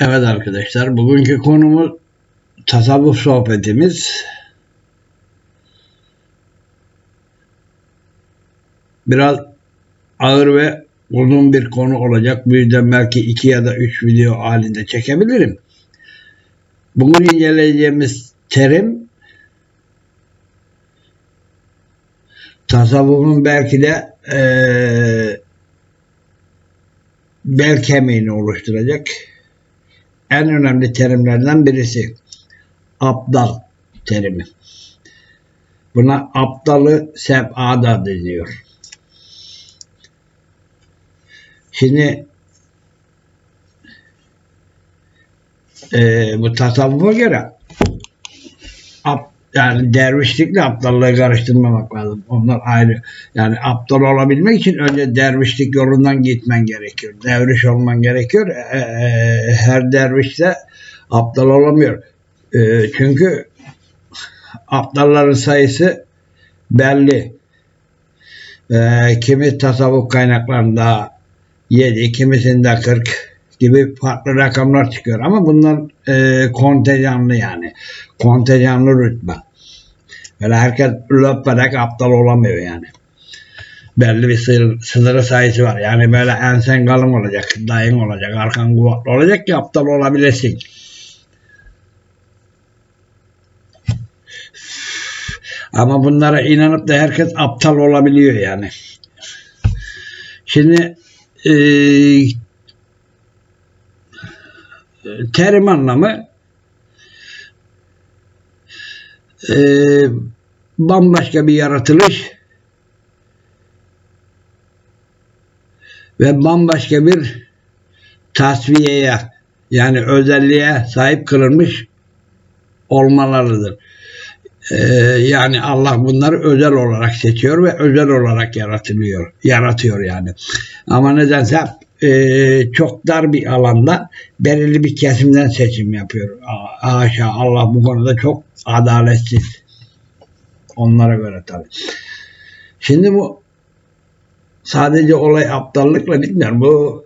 Evet arkadaşlar, bugünkü konumuz tasavvuf sohbetimiz. Biraz ağır ve uzun bir konu olacak. Bu yüzden belki iki ya da üç video halinde çekebilirim. Bugün inceleyeceğimiz terim tasavvufun belki de eee bel kemiğini oluşturacak en önemli terimlerden birisi. Abdal terimi. Buna aptalı seb'ada deniyor. Şimdi e, bu tasavvufa göre yani dervişlikle aptallığı karıştırmamak lazım. Onlar ayrı. Yani aptal olabilmek için önce dervişlik yolundan gitmen gerekiyor. Derviş olman gerekiyor. E, e, her derviş de aptal olamıyor. E, çünkü aptalların sayısı belli. E, kimi tasavvuf kaynaklarında 7, kimisinde 40 gibi farklı rakamlar çıkıyor. Ama bunlar e, kontenjanlı yani. Kontenjanlı rütbe. Böyle herkes löperek aptal olamıyor yani. Belli bir sınır, sınırı sayısı var. Yani böyle ensen kalın olacak, dayın olacak, arkan kuvvetli olacak ki aptal olabilesin. Ama bunlara inanıp da herkes aptal olabiliyor yani. Şimdi e, terim anlamı e, bambaşka bir yaratılış ve bambaşka bir tasfiyeye yani özelliğe sahip kılınmış olmalarıdır. Ee, yani Allah bunları özel olarak seçiyor ve özel olarak yaratılıyor, yaratıyor yani. Ama nedense e, çok dar bir alanda belirli bir kesimden seçim yapıyor. Haşa Allah bu konuda çok adaletsiz. Onlara göre tabii. Şimdi bu sadece olay aptallıkla bitmiyor. Bu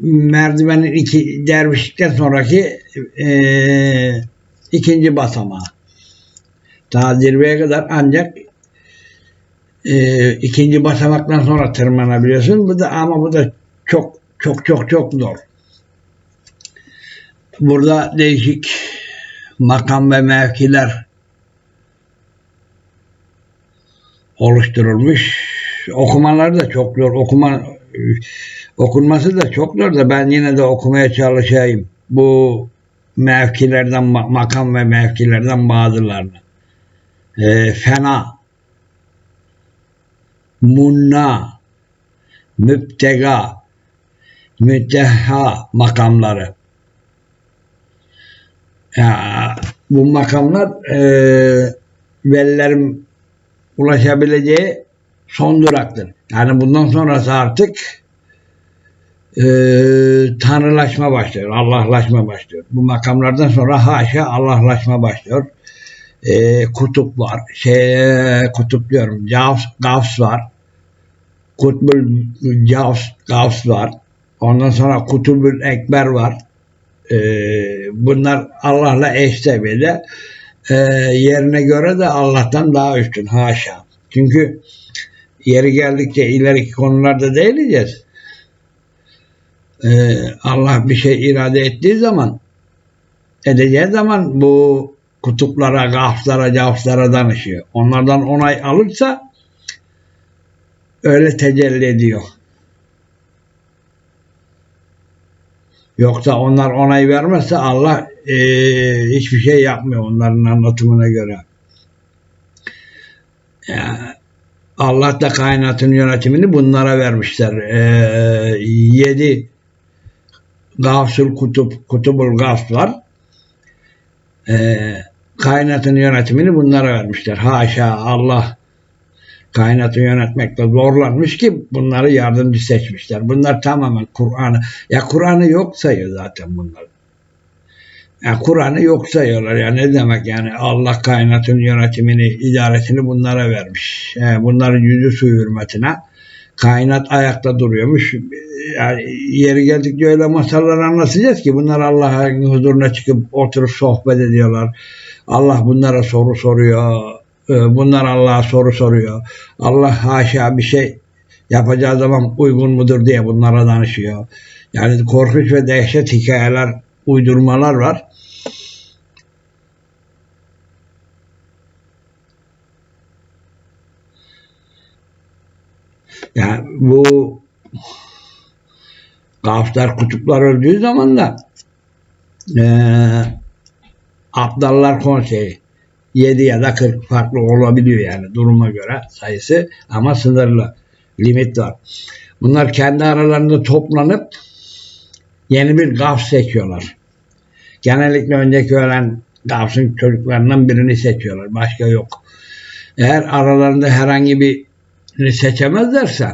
merdivenin iki dervişlikten sonraki e, ikinci basamağı. Daha zirveye kadar ancak e, ikinci basamaktan sonra tırmanabiliyorsun. Bu da ama bu da çok çok çok çok zor. Burada değişik makam ve mevkiler oluşturulmuş. Okumaları da çok zor. Okuma okunması da çok zor da ben yine de okumaya çalışayım. Bu mevkilerden makam ve mevkilerden bazılarını. E, fena munna müptega müteha makamları. Ya, bu makamlar e, velilerin ulaşabileceği son duraktır. Yani bundan sonrası artık e, tanrılaşma başlıyor, Allahlaşma başlıyor. Bu makamlardan sonra haşa Allahlaşma başlıyor. E, kutup var, şey kutup diyorum, Gavs, Gavs var. Kutbul Gavs, Gavs var. Ondan sonra Kutubül Ekber var. E, bunlar Allah'la eş seviyede. E, yerine göre de Allah'tan daha üstün. Haşa. Çünkü yeri geldikçe ileriki konularda değileceğiz. Ee, Allah bir şey irade ettiği zaman edeceği zaman bu kutuplara, gaflara, caflara danışıyor. Onlardan onay alırsa öyle tecelli ediyor. Yoksa onlar onay vermezse Allah e, hiçbir şey yapmıyor onların anlatımına göre. Yani Allah da kainatın yönetimini bunlara vermişler. E, yedi Gavsul Kutup, Kutubul Gavs var. E, kainatın yönetimini bunlara vermişler. Haşa Allah kainatı yönetmekte zorlanmış ki bunları yardımcı seçmişler. Bunlar tamamen Kur'an'ı, ya Kur'an'ı yok sayıyor zaten bunlar. Ya Kur'an'ı yok sayıyorlar. Ya ne demek yani Allah kainatın yönetimini, idaresini bunlara vermiş. Yani bunların yüzü su hürmetine Kainat ayakta duruyormuş. Yani yeri geldikçe öyle masallar anlatacağız ki bunlar Allah'ın huzuruna çıkıp oturup sohbet ediyorlar. Allah bunlara soru soruyor. Ee, Bunlar Allah'a soru soruyor. Allah haşa bir şey yapacağı zaman uygun mudur diye bunlara danışıyor. Yani korkunç ve dehşet hikayeler, uydurmalar var. Yani bu Gaflar kutuplar öldüğü zaman da eee Abdallar Konseyi 7 ya da 40 farklı olabiliyor yani duruma göre sayısı ama sınırlı limit var. Bunlar kendi aralarında toplanıp yeni bir gaf seçiyorlar. Genellikle önceki ölen gafsın çocuklarından birini seçiyorlar. Başka yok. Eğer aralarında herhangi birini seçemezlerse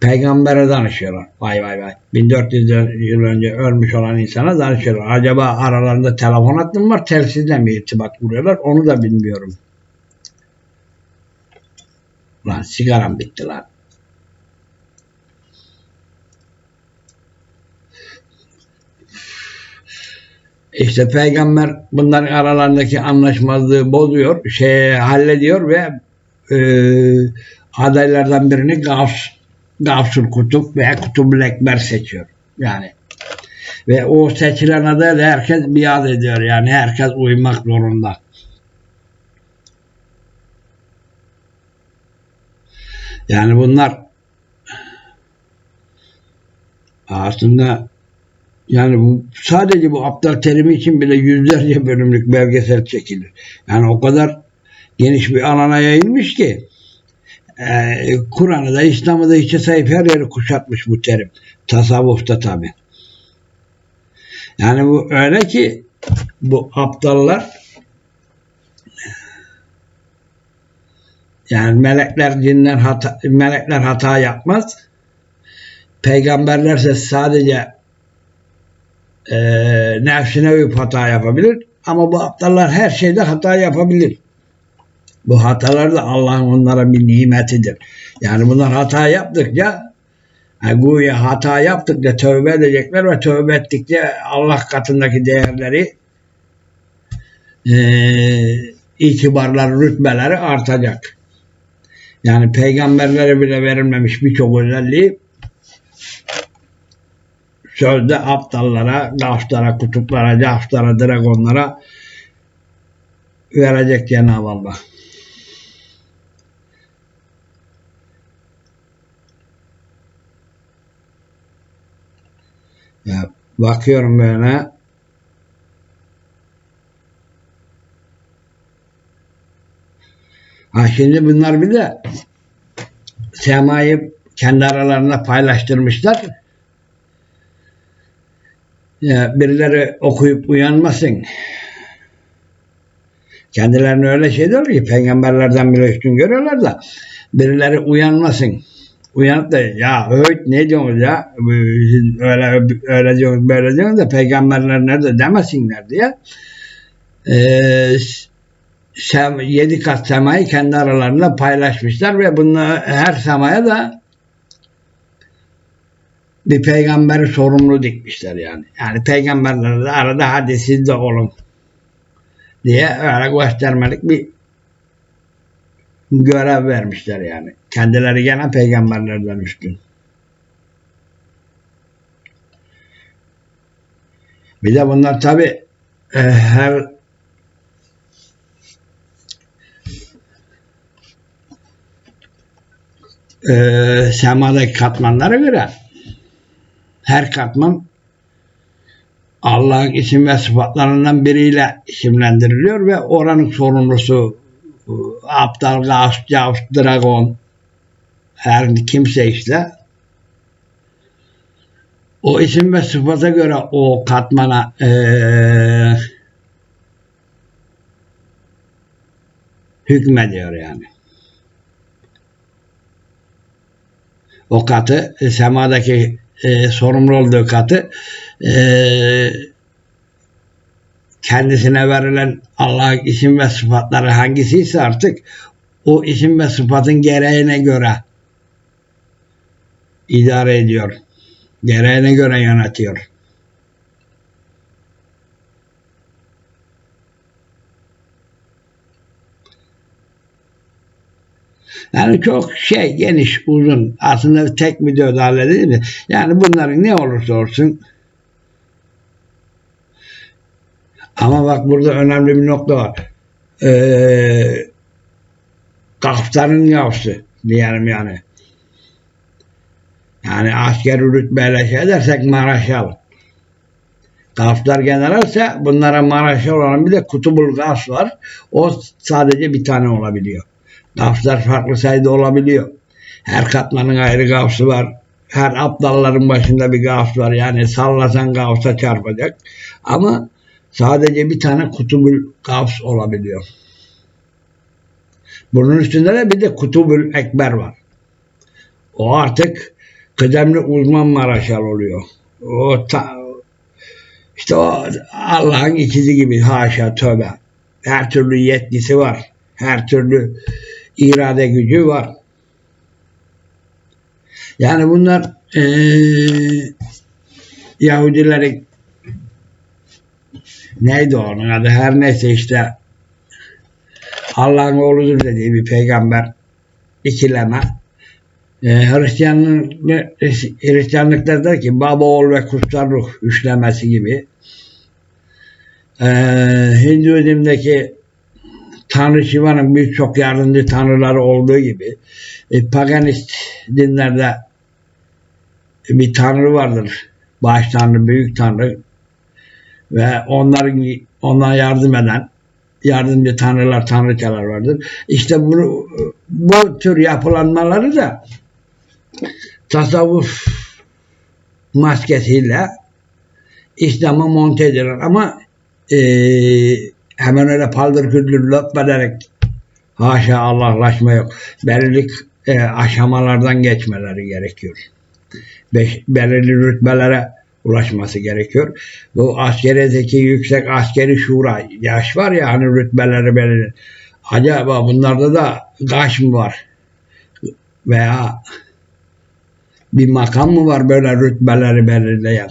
peygambere danışıyorlar. Vay vay vay. 1400 yıl önce ölmüş olan insana danışıyorlar. Acaba aralarında telefon hattı mı var? Telsizle mi irtibat kuruyorlar? Onu da bilmiyorum. Lan sigaram bitti lan. İşte peygamber bunların aralarındaki anlaşmazlığı bozuyor, şey hallediyor ve e, adaylardan birini Gavs, Gavsul Kutup veya Kutubul Ekber seçiyor. Yani ve o seçilen adaya da herkes biat ediyor. Yani herkes uymak zorunda. Yani bunlar aslında yani bu sadece bu aptal terimi için bile yüzlerce bölümlük belgesel çekilir. Yani o kadar geniş bir alana yayılmış ki e, Kur'an'ı da İslam'ı da içe sahip her yeri kuşatmış bu terim. Tasavvufta tabi. Yani bu öyle ki bu aptallar yani melekler cinler hata, melekler hata yapmaz. Peygamberlerse sadece e, nefsine uyup hata yapabilir. Ama bu aptallar her şeyde hata yapabilir. Bu hatalar da Allah'ın onlara bir nimetidir. Yani bunlar hata yaptıkça yani güya hata yaptıkça tövbe edecekler ve tövbe ettikçe Allah katındaki değerleri e, itibarları, rütbeleri artacak. Yani peygamberlere bile verilmemiş birçok özelliği sözde aptallara, gaflara, kutuplara, caflara, dragonlara verecek Cenab-ı Allah. Bakıyorum böyle Ha şimdi bunlar bir de semayı kendi aralarında paylaştırmışlar. Ya birileri okuyup uyanmasın. Kendilerini öyle şey diyor ki peygamberlerden bile üstün görüyorlar da birileri uyanmasın. Uyanıp da ya öğüt ne diyorsunuz ya öyle öyle diyorsunuz böyle diyorsunuz da peygamberler nerede demesinler diye ee, sem, yedi kat semayı kendi aralarında paylaşmışlar ve bunu her semaya da bir peygamberi sorumlu dikmişler yani. Yani peygamberlere de arada hadi siz de olun diye öyle göstermelik bir görev vermişler yani. Kendileri gene peygamberlerden üstün. Bir de bunlar tabi e, her e, semadaki katmanlara göre her katman Allah'ın isim ve sıfatlarından biriyle isimlendiriliyor ve oranın sorumlusu aptal, gavs, cavs, dragon her kimse işte o isim ve sıfata göre o katmana ee, hükmediyor yani. O katı e, semadaki e, sorumlu olduğu katı e, kendisine verilen Allah'ın isim ve sıfatları hangisiyse artık o isim ve sıfatın gereğine göre idare ediyor. Gereğine göre yönetiyor. Yani çok şey geniş uzun aslında tek videoda halledilir mi? Yani bunların ne olursa olsun ama bak burada önemli bir nokta var. Ee, Kaftanın yavrusu diyelim yani. Yani asker rütbeyle şey dersek Maraşal. Gaflar generalse bunlara Maraşal olan bir de Kutubul Gaf var. O sadece bir tane olabiliyor. Gaflar farklı sayıda olabiliyor. Her katmanın ayrı gafsı var. Her aptalların başında bir gaf var. Yani sallasan gafsa çarpacak. Ama sadece bir tane kutubul gafs olabiliyor. Bunun üstünde de bir de kutubul ekber var. O artık kıdemli uzman maraşal oluyor. O ta, işte o Allah'ın ikizi gibi haşa tövbe. Her türlü yetkisi var. Her türlü irade gücü var. Yani bunlar ee, Yahudilerin neydi onun adı her neyse işte Allah'ın oğludur dediği bir peygamber ikileme. Ee, Hristiyanlık, Hristiyanlıkta der ki baba oğul ve kutsal ruh üçlemesi gibi. Ee, Hinduizm'deki Tanrı Şiva'nın birçok yardımcı tanrıları olduğu gibi e, paganist dinlerde bir tanrı vardır. Baş tanrı, büyük tanrı ve onların ona yardım eden yardımcı tanrılar, tanrıçalar vardır. İşte bu, bu tür yapılanmaları da tasavvuf maskesiyle İslam'a monte edilir. Ama e, hemen öyle paldır küldür löpmederek haşa Allahlaşma yok. Belirli e, aşamalardan geçmeleri gerekiyor. Beş, belirli rütbelere ulaşması gerekiyor. Bu askeredeki yüksek askeri şura yaş var ya hani rütbeleri belirli. Acaba bunlarda da gaş mı var? Veya bir makam mı var böyle rütbeleri belirleyen?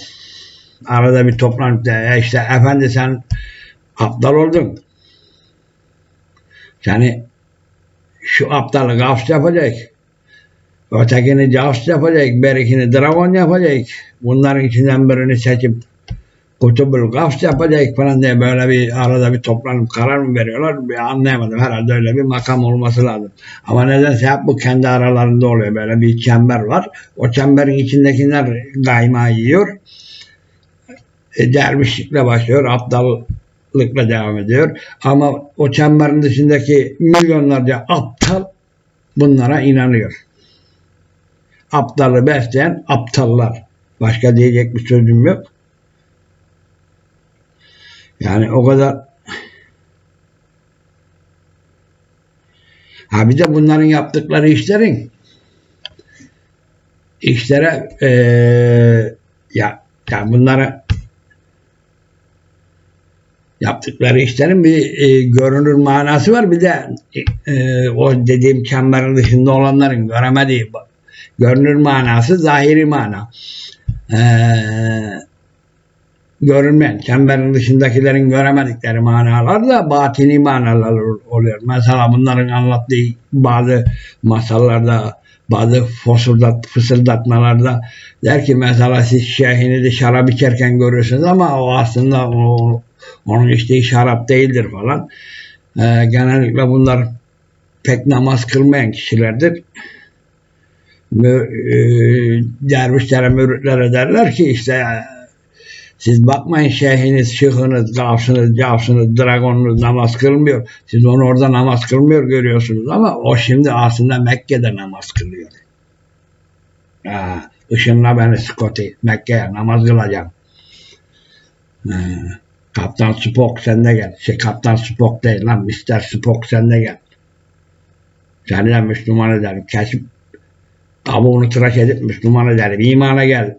Arada bir toplantıda e işte efendi sen aptal oldun. Seni şu aptalı gafs yapacak. Ötekini Jaws yapacak, berikini Dragon yapacak. Bunların içinden birini seçip Kutubul Gafs yapacak falan diye böyle bir arada bir toplanıp karar mı veriyorlar? Bir anlayamadım. Herhalde öyle bir makam olması lazım. Ama nedense hep bu kendi aralarında oluyor. Böyle bir çember var. O çemberin içindekiler gayma yiyor. E, dervişlikle başlıyor. Aptallıkla devam ediyor. Ama o çemberin dışındaki milyonlarca aptal bunlara inanıyor aptalı besleyen aptallar. Başka diyecek bir sözüm yok. Yani o kadar ha bir de bunların yaptıkları işlerin işlere ee, ya, ya bunlara yaptıkları işlerin bir e, görünür manası var. Bir de e, o dediğim çemberin dışında olanların göremediği Görünür manası zahiri mana. Ee, görünmeyen, çemberin dışındakilerin göremedikleri manalar da batini manalar oluyor. Mesela bunların anlattığı bazı masallarda, bazı fosıldat, fısıldatmalarda der ki mesela siz şeyhinizi şarap içerken görürsünüz ama o aslında o, onun içtiği şarap değildir falan. Ee, genellikle bunlar pek namaz kılmayan kişilerdir dervişlere, müritlere derler ki işte siz bakmayın şeyhiniz, şıhınız, gafsınız, cavsınız, dragonunuz namaz kılmıyor. Siz onu orada namaz kılmıyor görüyorsunuz ama o şimdi aslında Mekke'de namaz kılıyor. Ha, ışınla beni Scotty, Mekke'ye namaz kılacağım. Ha, Kaptan Spock sen de gel. Şey Kaptan Spock değil lan Mr. Spock sen de gel. Seni de Müslüman ederim. Kesip Kabuğunu tıraş edip Müslüman ederim. İmana gel.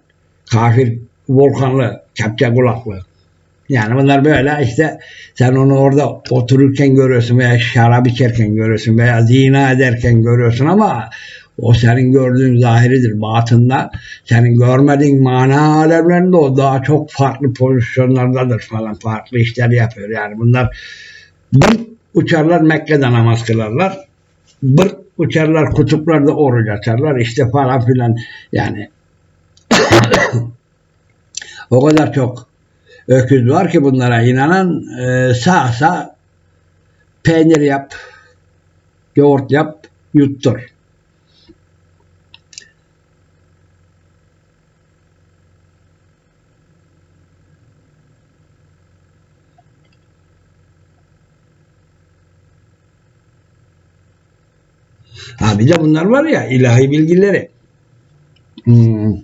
Kafir volkanlı, kepçe kulaklı. Yani bunlar böyle işte sen onu orada otururken görüyorsun veya şarap içerken görüyorsun veya zina ederken görüyorsun ama O senin gördüğün zahiridir. Batında senin görmediğin mana alemlerinde o daha çok farklı pozisyonlardadır falan. Farklı işler yapıyor. Yani bunlar bir uçarlar Mekke'de namaz kılarlar. Bir uçarlar kutuplarda oruç açarlar. işte falan filan. Yani o kadar çok öküz var ki bunlara inanan e, sağ sağ peynir yap, yoğurt yap, yuttur. Ha bir de bunlar var ya ilahi bilgileri. Hmm.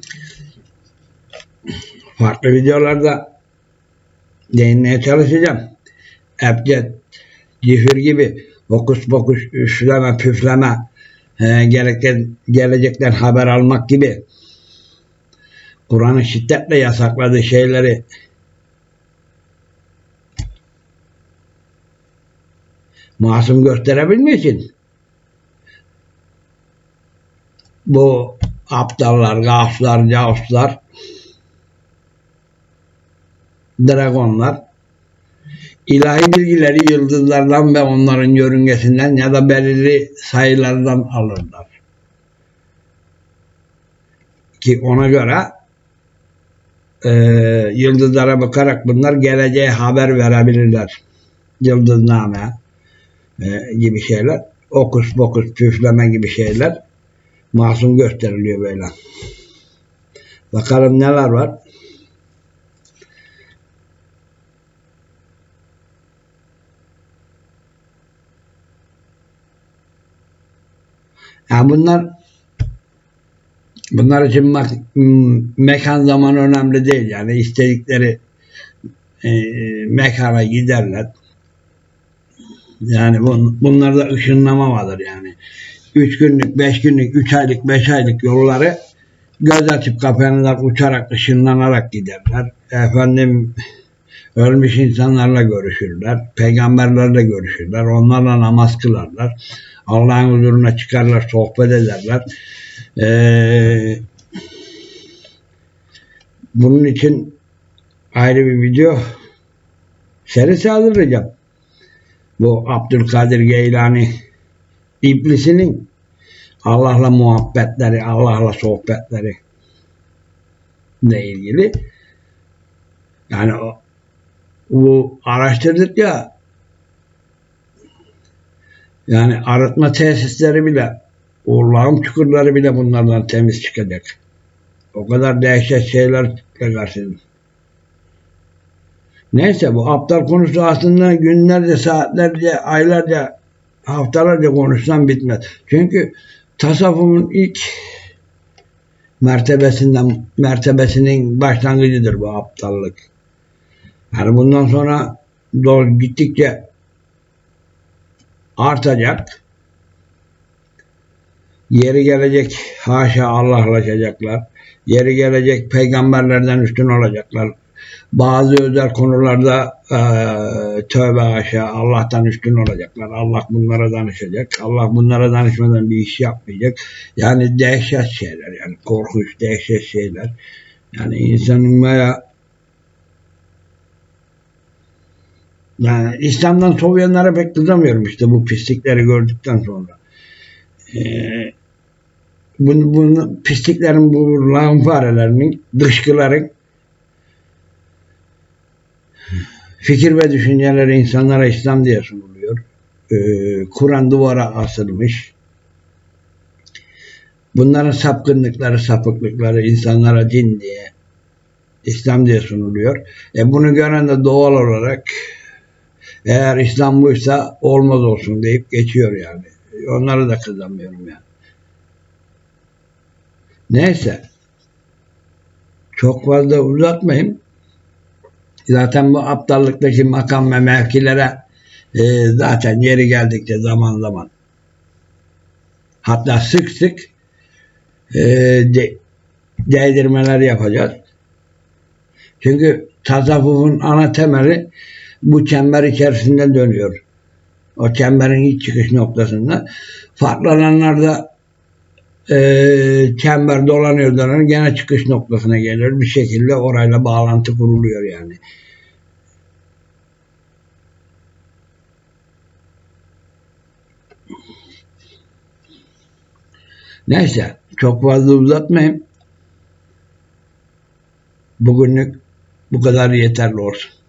Farklı videolarda değinmeye çalışacağım. Ebced, cifir gibi hokus pokus üfleme püfleme e, gerekten, gelecekten haber almak gibi Kur'an'ın şiddetle yasakladığı şeyleri masum gösterebilmek için bu aptallar, gaflar, causlar, dragonlar ilahi bilgileri yıldızlardan ve onların yörüngesinden ya da belirli sayılardan alırlar. Ki ona göre e, yıldızlara bakarak bunlar geleceğe haber verebilirler. Yıldızname e, gibi şeyler. Okus pokus püfleme gibi şeyler masum gösteriliyor böyle. Bakalım neler var. Yani bunlar bunlar için mek- m- mekan zaman önemli değil. Yani istedikleri e, mekana giderler. Yani bun, bunlarda ışınlama vardır yani. 3 günlük, 5 günlük, 3 aylık, 5 aylık yolları göz açıp kapanırlar, uçarak, ışınlanarak giderler. Efendim ölmüş insanlarla görüşürler. Peygamberlerle görüşürler. Onlarla namaz kılarlar. Allah'ın huzuruna çıkarlar, sohbet ederler. Ee, bunun için ayrı bir video serisi hazırlayacağım. Bu Abdülkadir Geylani iblisinin Allah'la muhabbetleri, Allah'la sohbetleri ile ilgili. Yani bu araştırdık ya yani arıtma tesisleri bile o lağım çukurları bile bunlardan temiz çıkacak. O kadar dehşet şeylerle karşıyım. Neyse bu aptal konusu aslında günlerce, saatlerce, aylarca, haftalarca konuşsam bitmez. Çünkü tasavvufun ilk mertebesinden mertebesinin başlangıcıdır bu aptallık. Yani bundan sonra doğru gittikçe artacak. Yeri gelecek haşa Allah'laşacaklar. Yeri gelecek peygamberlerden üstün olacaklar. Bazı özel konularda e, tövbe haşa Allah'tan üstün olacaklar. Allah bunlara danışacak. Allah bunlara danışmadan bir iş yapmayacak. Yani dehşet şeyler yani korkunç dehşet şeyler. Yani insanın baya yani İslam'dan soğuyanlara pek kızamıyorum işte bu pislikleri gördükten sonra. Ee, bunu, bunu pisliklerin bu lağım farelerinin dışkıların fikir ve düşünceleri insanlara İslam diye sunuluyor. Ee, Kur'an duvara asılmış. Bunların sapkınlıkları, sapıklıkları insanlara din diye, İslam diye sunuluyor. E bunu gören de doğal olarak eğer İslam buysa olmaz olsun deyip geçiyor yani. Onları da kızamıyorum yani. Neyse. Çok fazla uzatmayayım. Zaten bu aptallıktaki makam ve mevkilere e, zaten yeri geldikçe zaman zaman hatta sık sık e, de, değdirmeler yapacağız. Çünkü tasavvufun ana temeli bu çember içerisinde dönüyor. O çemberin ilk çıkış noktasında. Farklı alanlarda Ee, çember dolanıyor dolanıyor gene çıkış noktasına geliyor. Bir şekilde orayla bağlantı kuruluyor yani. Neyse çok fazla uzatmayayım. Bugünlük bu kadar yeterli olsun.